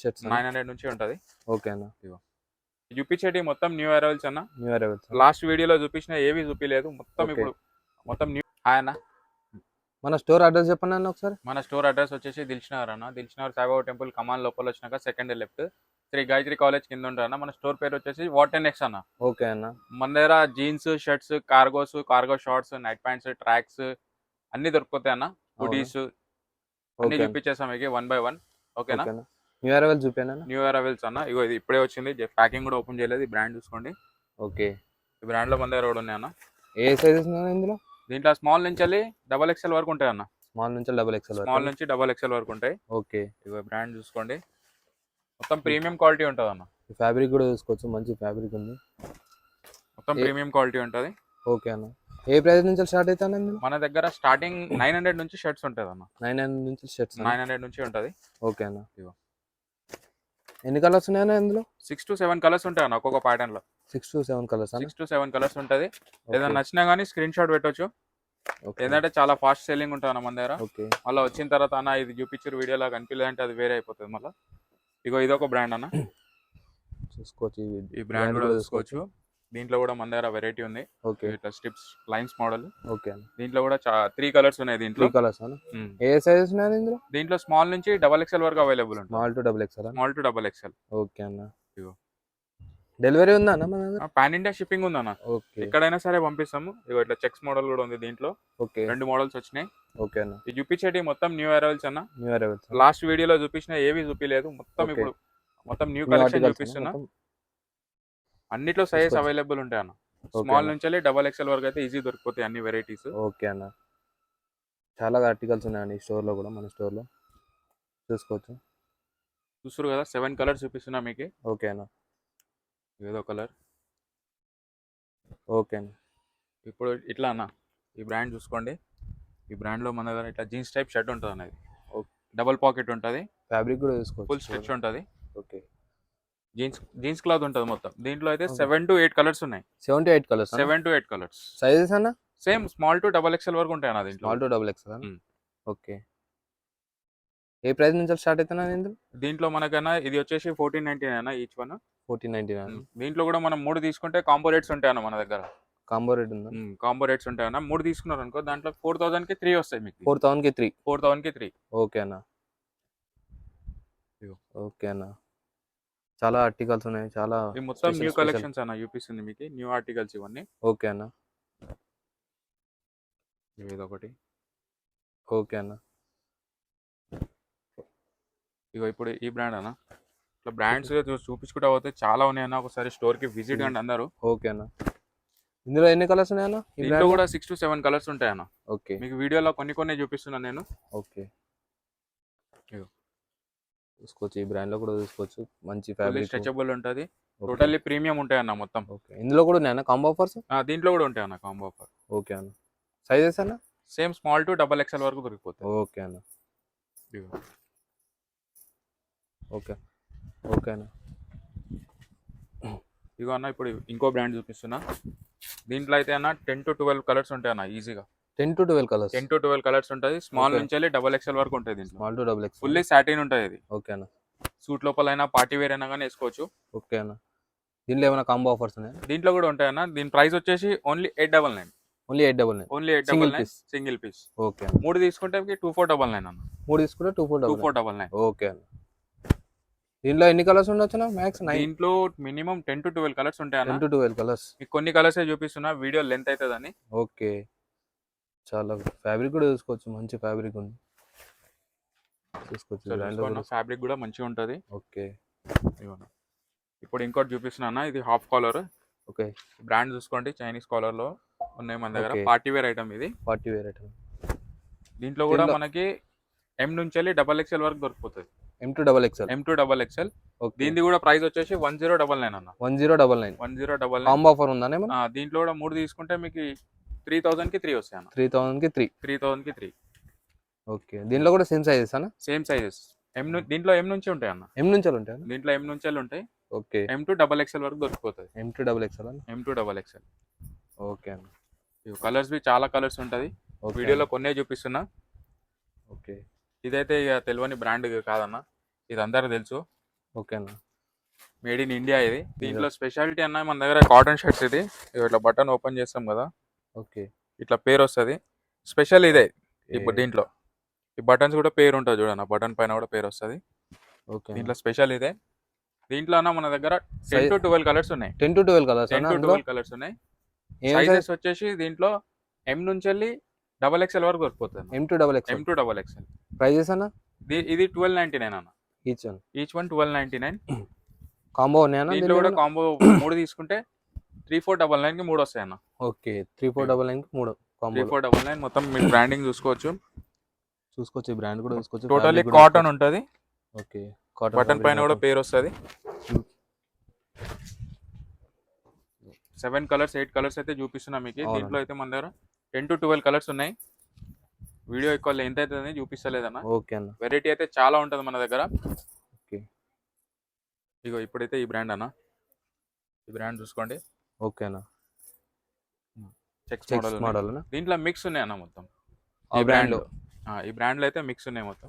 Shirts nine hundred నుంచి ఉంటుంది. Okay అన్న. చూపించేటి మొత్తం న్యూ అరైవల్స్ అన్న. న్యూ అరైవల్స్ లాస్ట్ వీడియోలో చూపించిన ఏవి చూపించలేదు మొత్తం. ఇప్పుడు మొత్తం న్యూ అన్న. మన స్టోర్ అడ్రస్ చెప్పండి అన్న ఒకసారి. మన స్టోర్ అడ్రస్ వచ్చేసి దిల్షనగర్ అన్న. దిల్షనగర్ సాయిబాబా టెంపుల్ కమాన్ లోపల వచ్చినాక second left. Shri Gayatri college కింద ఉంటుంది అన్న. మన స్టోర్ పేరు వచ్చేసి వాటర్ నెక్స్ అన్న. ఓకే అన్న. మన దగ్గర jeans shirts cargos cargo shorts night pants tracks అన్ని దొరుకుతాయి అన్న. హుడీస్ అన్ని ఓకే చూపించేసాం మీకు వన్ బై వన్. ఓకేనా? న్యూ అరైవల్ చూపాను? న్యూ ఇయర్ అవెల్స్ అన్న. ఇగో ఇది ఇప్పుడే వచ్చింది. ప్యాకింగ్ కూడా ఓపెన్ చేయలేదు. ఈ బ్రాండ్ చూసుకోండి. ఓకే. ఈ బ్రాండ్లో మన దగ్గర కూడా ఉన్నాయి అన్న. ఏ సైజెస్ ఉన్నాయి ఇందులో? దీంట్లో స్మాల్ నుంచి వెళ్ళి డబల్ ఎక్స్ఎల్ వరకు ఉంటాయి అన్న. స్మాల్ నుంచి డబుల్ ఎక్స్ఎల్ స్మాల్ నుంచి డబల్ ఎక్స్ఎల్ వరకు ఉంటాయి. ఓకే. ఇగో బ్రాండ్ చూసుకోండి. మొత్తం ప్రీమియం క్వాలిటీ ఉంటుంది అన్న ఫ్యాబ్రిక్ కూడా చూసుకోవచ్చు. మంచి ఫ్యాబ్రిక్ ఉంది. మొత్తం ప్రీమియం క్వాలిటీ ఉంటుంది. ఓకే అన్న. ఏ ప్రైస్ నుంచి స్టార్ట్ అవుతాను మన దగ్గర స్టార్టింగ్ నైన్ హండ్రెడ్ నుంచి షర్ట్స్ ఉంటుంది అన్న నైన్ హండ్రెడ్ నుంచి షర్ట్స్ నైన్ హండ్రెడ్ నుంచి ఉంటుంది. ఓకే అన్న. ఇదిగో. ఎన్ని కలర్స్ ఉన్నాయన్న ఇందులో? సిక్స్ టు సెవెన్ కలర్స్ ఉంటాయి అన్న ఒక్కొక్క ప్యాటర్న్లో. Six to seven colours six to seven colours ఉంటుంది. ఏదైనా నచ్చినా కానీ స్క్రీన్ షాట్ పెట్టొచ్చు. ఓకే. ఏంటంటే చాలా ఫాస్ట్ సెల్లింగ్ ఉంటుంది మన దగ్గర. ఓకే. మళ్ళీ వచ్చిన తర్వాత అన్న ఇది చూపించారు వీడియోలో కనిపించలేదంటే అది వేరే అయిపోతుంది మళ్ళీ. ఇగో ఇదొక బ్రాండ్ అన్న. చూసుకోవచ్చు ఈ బ్రాండ్ కూడా చూసుకోవచ్చు. దీంట్లో కూడా మన దగ్గర వెరైటీ ఉంది. ఓకే. ఇట్లా స్ట్రిప్స్ లైన్స్ మోడల్ ఓకే అన్న దీంట్లో కూడా త్రీ కలర్స్ ఉన్నాయి దీంట్లో. కలర్స్ అన్న. ఏ సైజెస్ ఉన్నాయి ఇందులో దీంట్లో స్మాల్ నుంచి డబల్ ఎక్స్ఎల్ వరకు అవైలబుల్ ఉంటుంది. Small to double XL small to double XL okay అన్న. డెలివరీ ఉందా అన్న మన దగ్గర? పాన్ ఇండియా షిప్పింగ్ ఉందన్న ఓకే. ఎక్కడైనా సరే పంపిస్తాము. ఇగో ఇట్లా చెక్స్ మోడల్ కూడా ఉంది దీంట్లో. ఓకే. రెండు మోడల్స్ వచ్చినాయి. ఓకే అన్న. ఇది చూపించేటి మొత్తం న్యూ అరైవల్స్ అన్న. న్యూ అరైవల్స్ లాస్ట్ వీడియోలో చూపించిన ఏవి చూపించలేదు మొత్తం. ఇప్పుడు మొత్తం న్యూ కలెక్షన్ చూపిస్తున్నా. అన్నిట్లో సైజెస్. అవైలబుల్ ఉంటాయి అన్న. స్మాల్. నుంచి డబల్ ఎక్స్ఎల్ వరకు అయితే ఈజీ దొరికిపోతాయి అన్ని వెరైటీస్ ఓకే అన్న. చాలా ఆర్టికల్స్ ఉన్నాయండి ఈ స్టోర్లో కూడా మన స్టోర్లో చూసుకోవచ్చు. చూస్తారు కదా సెవెన్ కలర్స్ చూపిస్తున్నా మీకు. ఓకే అన్న. ఏదో కలర్ ఓకే అన్న. ఇప్పుడు ఇట్లా అన్న ఈ బ్రాండ్ చూసుకోండి. ఈ brand లో మన దగ్గర ఇట్లా జీన్స్ టైప్ షర్ట్ ఉంటుంది అనేది Okay. డబల్ పాకెట్ ఉంటుంది. ఫ్యాబ్రిక్ కూడా ఫుల్ చూసుకోవచ్చు స్ట్రెచ్ ఉంటుంది. ఓకే. జీన్స్ జీన్స్ క్లాత్ ఉంటుంది మొత్తం. దీంట్లో అయితే. సెవెన్ టు ఎయిట్ కలర్స్ ఉన్నాయి. Seven to eight colours seven to eight colours sizes అన్న? Same small to double XL వరకు ఉంటాయి అన్న దీంట్లో. Small to double XL. Okay. A price నుంచి స్టార్ట్ అవుతున్నా ఇందులో దీంట్లో? మనకన్నా ఇది వచ్చేసి fourteen ninety nine each one fourteen ninety nine దీంట్లో కూడా మనం మూడు తీసుకుంటే కాంబో రేట్స్ ఉంటాయి అన్న మన దగ్గర. కాంబో రేట్ ఉందా? కాంబో రేట్స్ ఉంటాయి అన్న. మూడు తీసుకున్నారు అనుకో దాంట్లో ఫోర్ థౌసండ్కి త్రీ వస్తాయి మీకు. ఫోర్ థౌసండ్కి త్రీ ఫోర్ థౌసండ్కి త్రీ ఓకే అన్న. ఓకే అన్న. చాలా ఆర్టికల్స్ ఉన్నాయి చాలా మొత్తం న్యూ. కలెక్షన్స్ అన్న చూపిస్తుంది మీకు న్యూ ఆర్టికల్స్ ఇవన్నీ. ఓకే అన్న. ఇది ఒకటి ఓకే అన్న. ఇగో ఇప్పుడు ఈ బ్రాండ్ అన్న. ఇట్లా బ్రాండ్స్ చూపించుకుంటా పోతే చాలా ఉన్నాయి అన్న. ఒకసారి స్టోర్కి విజిట్ కండి అందరూ. ఓకే అన్న. ఇందులో ఎన్ని కలర్స్ ఉన్నాయి అన్న? ఈ దీంట్లో brand లో? కూడా సిక్స్ టు సెవెన్ కలర్స్ ఉంటాయి అన్న. ఓకే మీకు వీడియోలో కొన్ని కొన్ని చూపిస్తున్నాను నేను. ఓకే. చూసుకోవచ్చు. ఈ బ్రాండ్లో కూడా చూసుకోవచ్చు. మంచి ఫ్యాబ్రిక్ స్ట్రెచబుల్ ఉంటుంది. టోటల్లీ ప్రీమియం ఉంటాయి అన్న మొత్తం. ఓకే. ఇందులో కూడా ఉన్నాయన్న కాంబో ఆఫర్స్ ఆ, దీంట్లో కూడా ఉంటాయి అన్న కాంబో ఆఫర్ ఓకే అన్న. సైజెస్ అన్న? Same small to double XL వరకు దొరికిపోతాయి. ఓకే అన్న. ఓకే. ఓకే అన్న. ఇగో అన్న ఇప్పుడు ఇంకో బ్రాండ్ చూపిస్తున్నా. దీంట్లో అయితే అన్న టెన్ టు ట్వెల్వ్ కలర్స్ ఉంటాయి అన్న ఈజీగా ten to twelve colours. Ten to twelve colours ఉంటుంది. స్మాల్. నుంచి వెళ్ళి డబల్ ఎక్స్ఎల్ వరకు ఉంటుంది small to double X fully satin ఉంటుంది ఇది. ఓకే అన్న. సూట్ లోపల అయినా పార్టీ వేర్ అయినా కానీ వేసుకోవచ్చు. ఓకే అన్న. దీంట్లో ఏమైనా కాంబో ఆఫర్స్ ఉన్నాయా? దీంట్లో కూడా ఉంటాయి అన్న. దీని ప్రైస్ వచ్చేసి only eight double nine. Only eight double nine. Only eight double nine. Single piece. Okay మూడు తీసుకుంటే టూ ఫోర్ డబల్ నైన్ అన్న. మూడు తీసుకుంటే two four two four double nine. Okay అన్న. దీంట్లో ఎన్ని కలర్స్ ఉండొచ్చు మ్యాక్స్ నైన్ దీంట్లో minimum ten to twelve colours ఉంటాయి టెన్ టు ట్వెల్వ్ కలర్స్. మీకు కొన్ని కలర్స్ చూపిస్తున్నా. వీడియో లెంత్ అవుతుందని. ఓకే. చాలా ఫ్యాబ్రిక్ కూడా చూసుకోవచ్చు మంచి ఫ్యాబ్రిక్ ఉంది. చూసుకోవచ్చు. ఫ్యాబ్రిక్ కూడా. మంచిగా ఉంటుంది. ఓకే. ఇప్పుడు ఇంకోటి చూపిస్తున్నా ఇది హాఫ్ కాలర్ ఓకే. బ్రాండ్ చూసుకోండి చైనీస్ కాలర్లో ఉన్నాయి మన దగ్గర. పార్టీ వేర్ ఐటమ్ ఇది. పార్టీ వేర్ ఐటమ్ దీంట్లో కూడా మనకి ఎం నుంచి వెళ్ళి డబల్ ఎక్స్ఎల్ వరకు దొరికిపోతుంది. M to double XL M to double XL okay. దీనిది కూడా ప్రైస్ వచ్చేసి వన్ జీరో డబల్ నైన్ అన్న. One zero double nine one zero double nine offer ఉందా దీంట్లో కూడా మూడు తీసుకుంటే మీకు త్రీ థౌసండ్కి త్రీ వస్తాయి త్రీ థౌసండ్కి త్రీ. త్రీ థౌసండ్కి త్రీ. ఓకే. దీంట్లో కూడా సేమ్ సైజెస్ అన్న? సేమ్ సైజెస్ ఎం దీంట్లో ఎం నుంచి ఉంటాయి అన్న ఎం నుంచి ఉంటాయి దీంట్లో ఎం నుంచి ఉంటాయి. Okay. M to double XL వరకు దొరికిపోతుంది ఎం టూ డబల్ ఎక్స్ఎల్ అన్న? M to double XL okay అన్న. ఇవి కలర్స్ బి చాలా కలర్స్ ఉంటుంది. వీడియోలో కొన్నే చూపిస్తున్నా. ఓకే. ఇదైతే ఇక తెలియని బ్రాండ్ కాదన్న. ఇది అందరికి తెలుసు. ఓకే అన్న. మేడ్ ఇన్ ఇండియా ఇది. దీంట్లో స్పెషాలిటీ అన్న మన దగ్గర కాటన్ షర్ట్స్ ఇది. ఇట్లా బటన్ ఓపెన్ చేస్తాం కదా. ఓకే. ఇట్లా పేరు వస్తుంది. స్పెషల్ ఇదే ఇప్పుడు దీంట్లో. ఈ బటన్స్ కూడా పేరు ఉంటుంది చూడన్న బటన్ పైన కూడా పేరు వస్తుంది. ఓకే. దీంట్లో స్పెషల్ ఇదే. దీంట్లో అన్న మన దగ్గర టెన్ టు ట్వెల్వ్ కలర్స్ ఉన్నాయి. Ten to twelve colours ten to twelve colours ఉన్నాయి. సైజెస్ వచ్చేసి దీంట్లో ఎం నుంచి వెళ్ళి డబల్ ఎక్స్ఎల్ వరకు దొరికిపోతుంది M to double X M to double XL prices అన్న? ఇది ట్వెల్వ్ నైన్టీ నైన్ అన్న. Each one each one twelve ninety nine combo ఉన్నాయన్న దీంట్లో కూడా కాంబో మూడు తీసుకుంటే త్రీ ఫోర్ డబల్ నైన్కి మూడు వస్తాయి అన్న okay three four double nine మూడు త్రీ ఫోర్ డబల్ నైన్ మొత్తం మీరు బ్రాండింగ్ చూసుకోవచ్చు. చూసుకోవచ్చు ఈ బ్రాండ్ కూడా చూసుకోవచ్చు టోటల్లీ కాటన్ ఉంటుంది. ఓకే కాటన్ బటన్ పైన కూడా పేరు వస్తుంది. సెవెన్ కలర్స్ ఎయిట్ కలర్స్ అయితే చూపిస్తున్నా మీకు. దీంట్లో అయితే మన దగ్గర టెన్ టు ట్వెల్వ్ కలర్స్ ఉన్నాయి. వీడియో ఎక్కువ లెంత్ అవుతుంది చూపిస్తలేదన్న. ఓకే అన్న. వెరైటీ అయితే చాలా ఉంటుంది మన దగ్గర. ఓకే. ఇగో ఇప్పుడైతే ఈ బ్రాండ్ అన్న. ఈ బ్రాండ్ చూసుకోండి. ఓకే అన్న చెక్స్ మోడల్ మోడల్ దీంట్లో మిక్స్ ఉన్నాయి అన్న మొత్తం ఈ బ్రాండ్ ఈ బ్రాండ్లో అయితే మిక్స్ ఉన్నాయి మొత్తం.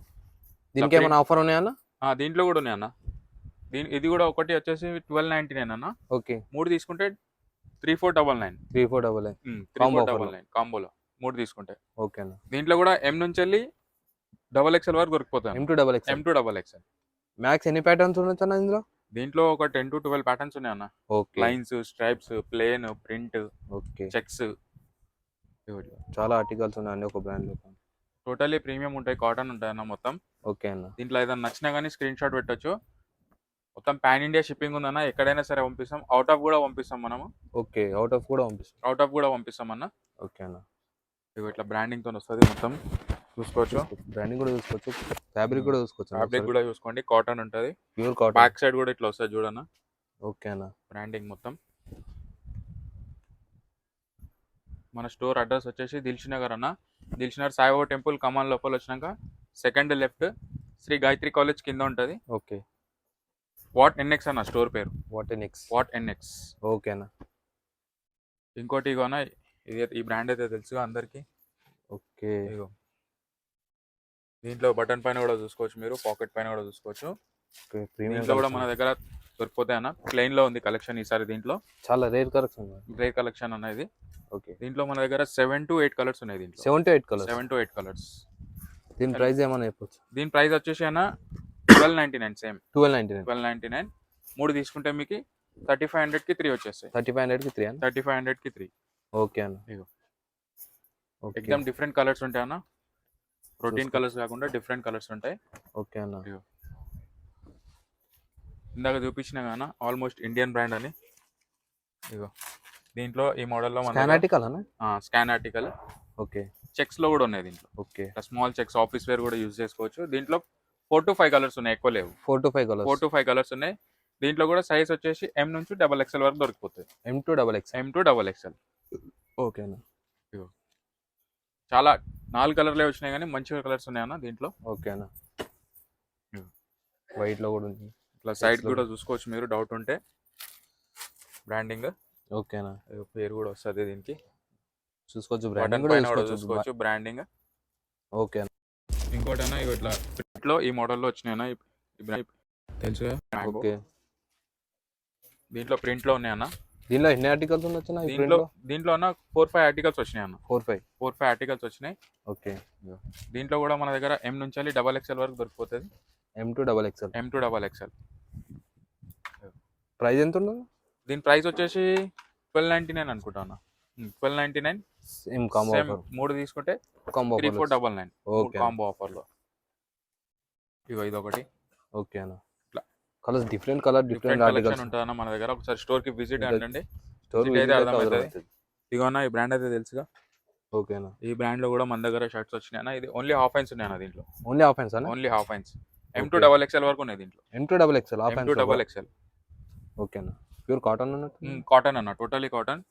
దీనికి ఏమైనా ఆఫర్ ఉన్నాయన్న? ఆ, దీంట్లో కూడా ఉన్నాయి అన్న దీని ఇది కూడా ఒకటి వచ్చేసి ట్వెల్వ్ నైన్టీ నైన్ అన్న ఓకే. మూడు తీసుకుంటే three four double nine. Three four double nine. Three four double. Nine కాంబోలో. మూడు తీసుకుంటే. ఓకే అన్న దీంట్లో కూడా ఎం నుంచి వెళ్ళి డబల్ ఎక్స్ఎల్ వరకు దొరికిపోతాయి M to double X M to double XL max ఎన్ని ప్యాటర్న్స్ ఉండొచ్చు అన్న ఇందులో? దీంట్లో ఒక టెన్ టు ట్వెల్వ్ ప్యాటర్న్స్ ఉన్నాయి అన్న. Okay. Lines stripes plain print okay. Checks చాలా ఆర్టికల్స్ ఉన్నాయండి ఒక బ్రాండ్లో. టోటల్లీ ప్రీమియం ఉంటాయి కాటన్ ఉంటాయి అన్న మొత్తం. ఓకే అన్న. దీంట్లో ఏదైనా నచ్చినా కానీ స్క్రీన్ షాట్ పెట్టొచ్చు. మొత్తం పాన్ ఇండియా షిప్పింగ్ ఉందన్న ఎక్కడైనా సరే పంపిస్తాం. అవుట్ ఆఫ్ కూడా పంపిస్తాం మనము. ఓకే అవుట్ ఆఫ్ కూడా పంపిస్తాం. అవుట్ ఆఫ్ కూడా పంపిస్తాం అన్న. ఓకే అన్న. ఇట్లా బ్రాండింగ్తో వస్తుంది మొత్తం. చూసుకోవచ్చు. బ్రాండింగ్ కూడా చూసుకోవచ్చు. ఫ్యాబ్రిక్ కూడా చూసుకోవచ్చు ఫ్యాబ్రిక్ కూడా చూసుకోండి. కాటన్ ఉంటుంది. ప్యూర్ కాటన్ బ్యాక్ సైడ్ కూడా ఇట్లా వస్తుంది చూడన్న. ఓకే అన్న. బ్రాండింగ్ మొత్తం. మన స్టోర్ అడ్రస్ వచ్చేసి దిల్షి నగర్ అన్న. దిల్షి నగర్ సాయిబాబా టెంపుల్ కమాన్ లోపల వచ్చినాక second left Shri Gayatri college కింద ఉంటుంది. ఓకే వాట్ ఎన్ఎక్స్ అన్న స్టోర్ పేరు. What next what NX okay అన్న. ఇంకోటి ఇగో అన్న ఇది ఈ బ్రాండ్ అయితే తెలుసుగా అందరికీ. ఓకే ఇగో. దీంట్లో బటన్ పైన కూడా చూసుకోవచ్చు మీరు పాకెట్ పైన కూడా చూసుకోవచ్చు. దీంట్లో కూడా మన దగ్గర దొరికిపోతాయి అన్న. ప్లెయిన్లో ఉంది కలెక్షన్ ఈసారి దీంట్లో. చాలా రేర్ కలెక్షన్ గ్రే కలెక్షన్ అన్న ఇది. ఓకే. దీంట్లో మన దగ్గర సెవెన్ టు ఎయిట్ కలర్స్ ఉన్నాయి దీంట్లో. Seven to eight colours seven to eight colours దీని ప్రైస్ ఏమైనా చెప్పొచ్చు? దీని ప్రైస్ వచ్చేసి అన్న twelve ninety nine same twelve ninety nine twelve ninety nine మూడు తీసుకుంటే మీకు థర్టీ ఫైవ్ హండ్రెడ్కి త్రీ వచ్చేస్తాయి. థర్టీ ఫైవ్ హండ్రెడ్కి త్రీ అన్న? థర్టీ ఫైవ్ హండ్రెడ్కి త్రీ ఓకే అన్న. ఓకే. ఎక్దమ్ డిఫరెంట్ కలర్స్ ఉంటాయి అన్న. ప్రోటీన్. కలర్స్ కాకుండా డిఫరెంట్ కలర్స్ ఉంటాయి. ఓకే అన్న. ఇందాక చూపించిన కాన ఆల్మోస్ట్ ఇండియన్ బ్రాండ్ అని. ఇగో. దీంట్లో ఈ మోడల్లో స్కాన్ ఆర్టికల్ అన్న? Scan article okay. చెక్స్లో కూడా ఉన్నాయి దీంట్లో. Okay. Small checks office wear కూడా యూజ్ చేసుకోవచ్చు. దీంట్లో ఫోర్ టు ఫైవ్ కలర్స్ ఉన్నాయి ఎక్కువ లేవు. Four to five four colours to five colours ఉన్నాయి. దీంట్లో కూడా సైజ్ వచ్చేసి ఎం నుంచి డబల్ ఎక్స్ఎల్ వరకు దొరికిపోతుంది M to double X M to double XL okay అన్న. చాలా నాలుగు కలర్లే వచ్చినాయి కానీ మంచిగా కలర్స్ ఉన్నాయన్న దీంట్లో. ఓకే అన్న. Yeah. వైట్లో కూడా ఉంది. ఇట్లా సైడ్ కూడా చూసుకోవచ్చు మీరు డౌట్ ఉంటే. బ్రాండింగ్ ఓకే అన్న. పేరు కూడా వస్తుంది దీనికి. చూసుకోవచ్చు బ్రాండింగ్ కూడా చూసుకోవచ్చు. బ్రాండింగ్ ఓకే అన్న. ఇంకోటైనా ఇవి ఇట్లా ఇట్లో ఈ మోడల్లో వచ్చినాయన్న brand- తెలుసు ఓకే. దీంట్లో ప్రింట్లో ఉన్నాయన్న. దీనిలో ఎన్ని ఆర్టికల్స్ ఉండొచ్చు దీంట్లో దీంట్లో అన్న ఫోర్ ఫైవ్ ఆర్టికల్స్ వచ్చినాయి అన్న. Four five four five articles వచ్చినాయి. ఓకే దీంట్లో కూడా మన దగ్గర ఎం నుంచి డబల్ ఎక్స్ఎల్ వరకు దొరికిపోతుంది. M to double XL M to double XL price ఎంత ఉండదు దీని ప్రైస్ వచ్చేసి ట్వెల్వ్ నైన్టీ నైన్ అనుకుంటాను twelve ninety nine same combo మూడు తీసుకుంటే combo three four double nine okay combo ఆఫర్లో ఇగో ఇది ఒకటి ఓకే అన్న. Colours different colour different articles ఉంటుందన్న మన దగ్గర. ఒకసారి స్టోర్కి విజిట్ అంటే స్టోర్ అయితే అర్థమవుతుంది. అన్న ఈ బ్రాండ్ అయితే తెలుసుగా? ఓకే అన్న ఈ బ్రాండ్లో కూడా మన దగ్గర షర్ట్స్ వచ్చినాయి అన్న. ఇది ఓన్లీ హాఫ్ ఐన్స్ ఉన్నాయి అన్న దీంట్లో. ఓన్లీ ఆఫ్ హ్యాండ్స్ అన్న? ఓన్లీ హాఫ్ ఐన్స్ ఎం టు. డబల్ ఎక్స్ఎల్ వరకు ఉన్నాయి దీంట్లో. M to double XL M to double hands XL okay అన్న. ప్యూర్ కాటన్ అన్నట్టు కాటన్ అన్న టోటలీ కాటన్